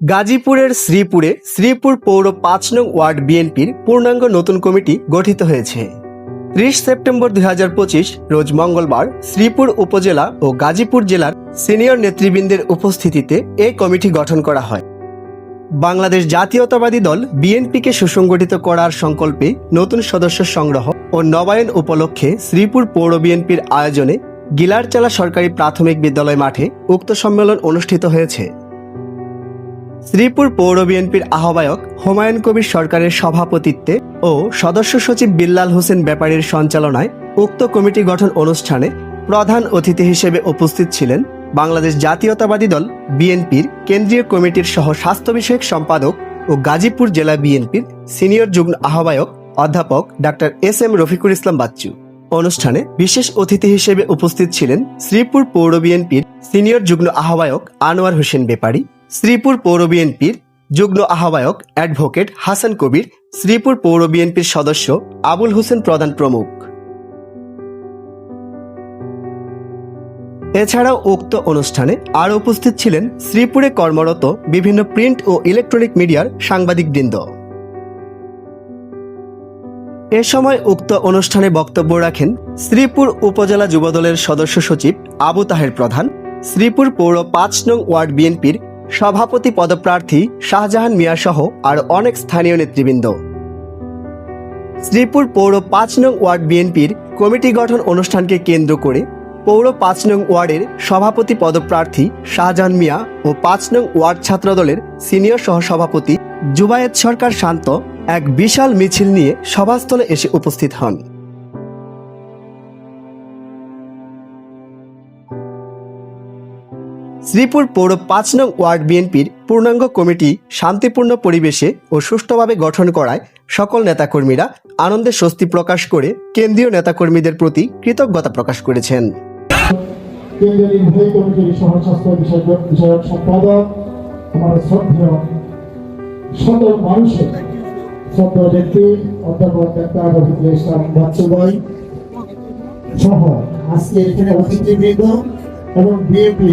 গাজীপুরের শ্রীপুরে শ্রীপুর পৌর পাঁচ নং ওয়ার্ড বিএনপির পূর্ণাঙ্গ নতুন কমিটি গঠিত হয়েছে। ত্রিশ সেপ্টেম্বর দুই হাজার পঁচিশ, রোজ মঙ্গলবার, শ্রীপুর উপজেলা ও গাজীপুর জেলার সিনিয়র নেতৃবৃন্দের উপস্থিতিতে এই কমিটি গঠন করা হয়। বাংলাদেশ জাতীয়তাবাদী দল বিএনপিকে সুসংগঠিত করার সংকল্পে নতুন সদস্য সংগ্রহ ও নবায়ন উপলক্ষে শ্রীপুর পৌর বিএনপির আয়োজনে গিলারচালা সরকারি প্রাথমিক বিদ্যালয় মাঠে উক্ত সম্মেলন অনুষ্ঠিত হয়েছে। শ্রীপুর পৌর বিএনপির আহ্বায়ক হুমায়ুন কবির সরকারের সভাপতিত্বে ও সদস্য সচিব বিল্লাল হোসেন ব্যাপারীর সঞ্চালনায় উক্ত কমিটি গঠন অনুষ্ঠানে প্রধান অতিথি হিসেবে উপস্থিত ছিলেন বাংলাদেশ জাতীয়তাবাদী দল বিএনপির কেন্দ্রীয় কমিটির সহ স্বাস্থ্য বিষয়ক সম্পাদক ও গাজীপুর জেলা বিএনপির সিনিয়র যুগ্ম আহ্বায়ক অধ্যাপক doctor S M Rafiqul Islam Bachchu. অনুষ্ঠানে বিশেষ অতিথি হিসেবে উপস্থিত ছিলেন শ্রীপুর পৌর বিএনপির সিনিয়র যুগ্ম আহ্বায়ক আনোয়ার হোসেন বেপারী। শ্রীপুর পৌর বিএনপির যুগ্ম আহ্বায়ক অ্যাডভোকেট হাসান কবির, শ্রীপুর পৌর বিএনপির সদস্য আবুল হোসেন প্রধান প্রমুখ। এছাড়াও উক্ত অনুষ্ঠানে আরও উপস্থিত ছিলেন শ্রীপুরে কর্মরত বিভিন্ন প্রিন্ট ও ইলেকট্রনিক মিডিয়ার সাংবাদিকবৃন্দ। এ সময় উক্ত অনুষ্ঠানে বক্তব্য রাখেন শ্রীপুর উপজেলা যুবদলের সদস্য সচিব আবু তাহের প্রধান, শ্রীপুর পৌর পাঁচ নং ওয়ার্ড বিএনপির সভাপতি পদপ্রার্থী শাহজাহান মিয়া সহ আর অনেক স্থানীয় নেতৃবৃন্দ। শ্রীপুর পৌর পাঁচ নং ওয়ার্ড বিএনপির কমিটি গঠন অনুষ্ঠানকে কেন্দ্র করে পৌর পাঁচ নং ওয়ার্ডের সভাপতি পদপ্রার্থী শাহজাহান মিয়া ও পাঁচ নং ওয়ার্ড ছাত্রদলের সিনিয়র সহসভাপতি জুবায়েত সরকার শান্ত এক বিশাল মিছিল নিয়ে সভাস্থলে এসে উপস্থিত হন। শ্রীপুর পৌর পাঁচ নং ওয়ার্ড বিএনপির পূর্ণাঙ্গ কমিটি শান্তিপূর্ণ পরিবেশে ও সুষ্ঠুভাবে গঠন করায় সকল নেতাকর্মীরা আনন্দে স্বস্তি প্রকাশ করে কেন্দ্রীয় নেতাকর্মীদের প্রতি কৃতজ্ঞতা প্রকাশ করেছেন। এবং বিএনপি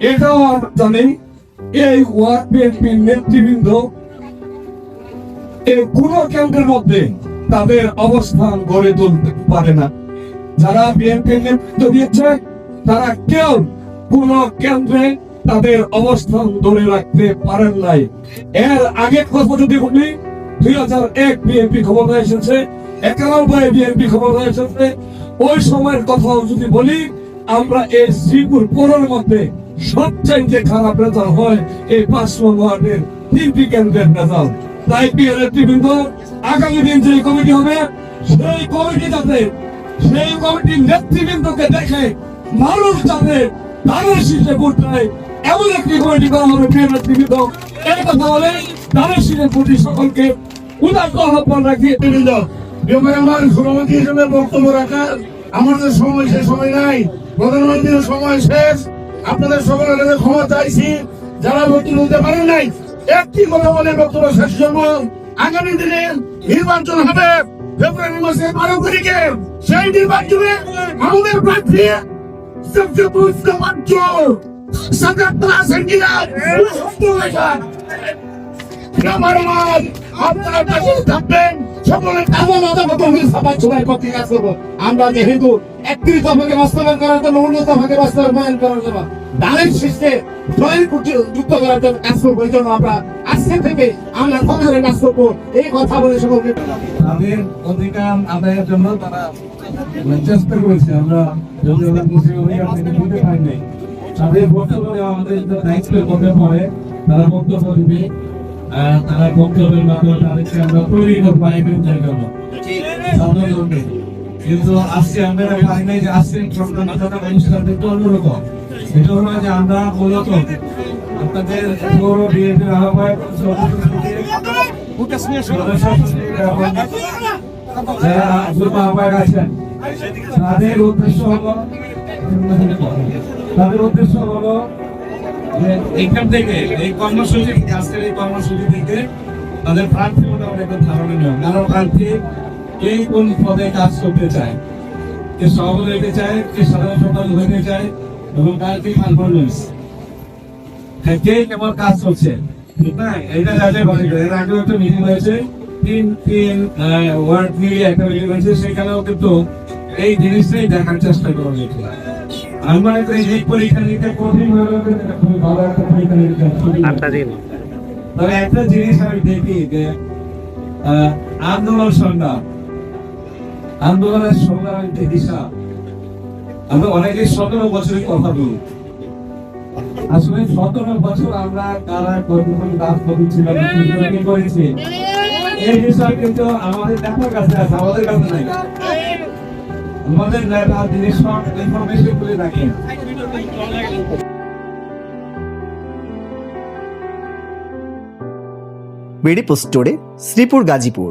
এটাও আমরা জানি এই ওয়ার্ড বিএনপির নেতৃবৃন্দ এই কোন কেন্দ্রের মধ্যে তাদের অবস্থান গড়ে তুলতে পারে না। যারা বিএনপির নেতৃত্ব দিয়েছে, তারা কেউ কোন কেন্দ্রে তাদের অবস্থান ধরে রাখতে পারেন নাই। এর আগের কথা যদি বলি, দুই হাজার এক বিএনপি ক্ষমতায় এসেছে, একানব্বই বিএনপি ক্ষমতায় এসেছে। ওই সময়ের কথাও যদি বলি, আমরা এই শ্রীপুর পৌরের মধ্যে সবচাইতে খারাপ রেজাল্ট হয় এই পাঁচ ওয়ার্ডের তিনটি কেন্দ্রের রেজাল্ট তাই প্রিয় নেতৃবৃন্দ আগামী দিন যে কমিটি হবে, সেই কমিটি যাতে সেই কমিটির নেতৃবৃন্দকে দেখে মানুষ যাতে তাদের শীর্ষে ভোট দেয় এমন একটি কমিটি করা হবে প্রিয় নেতৃবৃন্দ এই কথা বলে তাদের শীর্ষে প্রতি সকলকে উদার আহ্বান রাখি বৃন্দ। আমার সভাপতি হিসেবে বক্তব্য রাখার আমাদের সময় শেষ সময় নাই। প্রধানমন্ত্রীর সময় শেষ। আপনাদের সকলের কাছে ক্ষমা চাইছি। যারা বক্তব্য দিতে পারেন নাই, একটি কথা বলে বক্তব্য শেষ করব। আগামী দিনে নির্বাচন হবে। ফেব্রুয়ারি মাসের বারো তারিখে সেই নির্বাচনে আমাদের প্রার্থী আমরা যেহেতু একত্রিশ দফাকে বাস্তবায়ন করার জন্য অন্য দফাকে বাস্তবায়ন করার জন্য দানের শীর্ষে জয়ের কুটি যুক্ত করার জন্য কাজ করব, এই জন্য আমরা আজকে থেকে আমরা কবে কাজ করব। এই কথা বলে সকলকে অধিকার আদায়ের জন্য তারা চেষ্টা করেছে। আমরা মুসলিম অধিকার তাদের বক্তব্যে আমাদের দায়িত্বের মধ্যে পড়ে, তারা বক্তব্য দিবে। তারা বক্তব্যের মাধ্যমে তাদেরকে আমরা তৈরি করব। কিন্তু আজকে আমরা পারি নাই যে আজকে অনুষ্ঠানটা অনুষ্ঠানটা একটু অন্যরকম এটা হলো যে আমরা মূলত আপনাদের পৌর বিএনপির যারা আছেন। তাদের উদ্দেশ্য হলো তাদের উদ্দেশ্য হলো এখান থেকে এই কর্মসূচি আজকের এই কর্মসূচি থেকে তাদের প্রার্থী মোটামুটি একটা ধারণা নেওয়া কারণ প্রার্থী কে কোন পদে কাজ করতে চায়? কে সভাপতি হতে চায় কে সাধারণ সম্পাদক হতে চায় এবং কার কি পারফরমেন্স হ্যাঁ, কে কেমন কাজ করছে? ঠিক না এটা যাচাই বাছাই এর আগেও একটা মিটিং হয়েছে। তিন তিন ওয়ার্ড নিয়ে একটা মিটিং হয়েছে সেখানেও কিন্তু এই জিনিসটাই দেখার চেষ্টা করা হয়েছে। আমি এই পরীক্ষা নিরীক্ষা কঠিন হলেও খুবই ভালো একটা পরীক্ষা নিরীক্ষা তবে একটা জিনিস আমি দেখি যে আন্দোলন সংগ্রাম আন্দোলনের সংগ্রামের দিশা আমরা অনেকে সতেরো বছরের কথা বলি। আসলে সতেরো বছর আমরা কারা কতক্ষণ কাজ করেছিলাম কি করেছি এই কিন্তু আমাদের নেতার কাছে আছে, আমাদের কাছে নাই। আমাদের নেতা তিনি সব ইনফরমেশন রাখেন বিডি পোস্টোরে শ্রীপুর গাজীপুর।